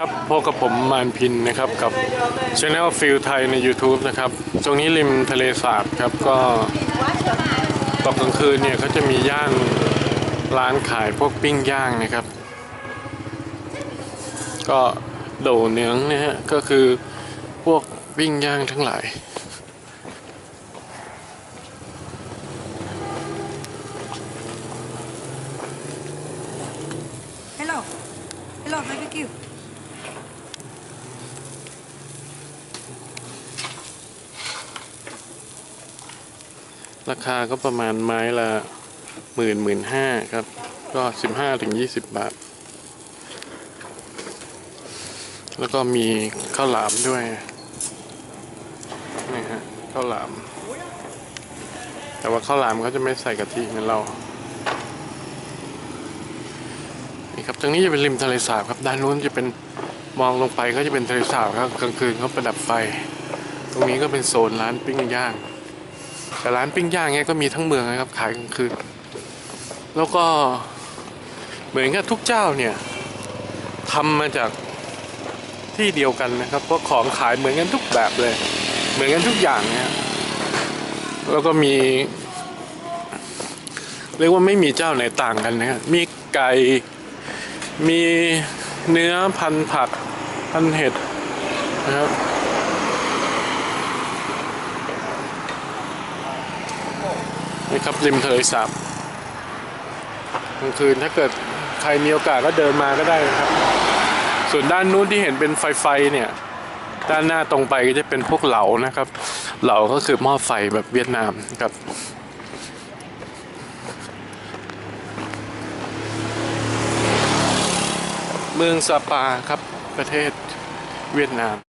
ครับพบกับผมมานพินนะครับกับ Channel ฟิลไทยใน YouTube นะครับ ตรงนี้ริมทะเลสาบครับก็ตอนกลางคืนเนี่ยเขาจะมีย่างร้านขายพวกปิ้งย่างนะครับ ก็โดเนื้องนะฮะก็คือพวกปิ้งย่างทั้งหลาย Hello. Hello, barbecue. ราคาก็ประมาณไม้ละหมื่นหมื่นห้าครับ ก็สิบห้าถึงยี่สิบบาท แล้วก็มีข้าวหลามด้วยนี่ฮะข้าวหลาม แต่ว่าข้าวหลามเขาจะไม่ใส่กะทิเหมือนเรานี่ครับตรงนี้จะเป็นริมทะเลสาบครับด้านนู้นจะเป็นมองลงไปก็จะเป็นทะเลสาบครับกลางคืนเขาประดับไฟ ตรงนี้ก็เป็นโซนร้านปิ้งย่าง แต่ร้านปิ้งย่างเนี้ยก็มีทั้งเมืองนะครับขายกลางคืนแล้วก็เหมือนกับทุกเจ้าเนี่ยทำมาจากที่เดียวกันนะครับเพราะของขายเหมือนกันทุกแบบเลย เหมือนกันทุกอย่างเนี่ยแล้วก็มีเรียกว่าไม่มีเจ้าไหนต่างกันนะครับมีไก่มีเนื้อพันผักพันเห็ดนะครับ นี่ครับริมทะเลสาบกลางคืนถ้าเกิดใครมีโอกาสก็เดินมาก็ได้นะครับ ส่วนด้านนู้นที่เห็นเป็นไฟไฟเนี่ยด้านหน้าตรงไปก็จะเป็นพวกเหลานะครับ เหลาก็คือหม้อไฟแบบเวียดนามครับเมืองซาปาครับประเทศเวียดนาม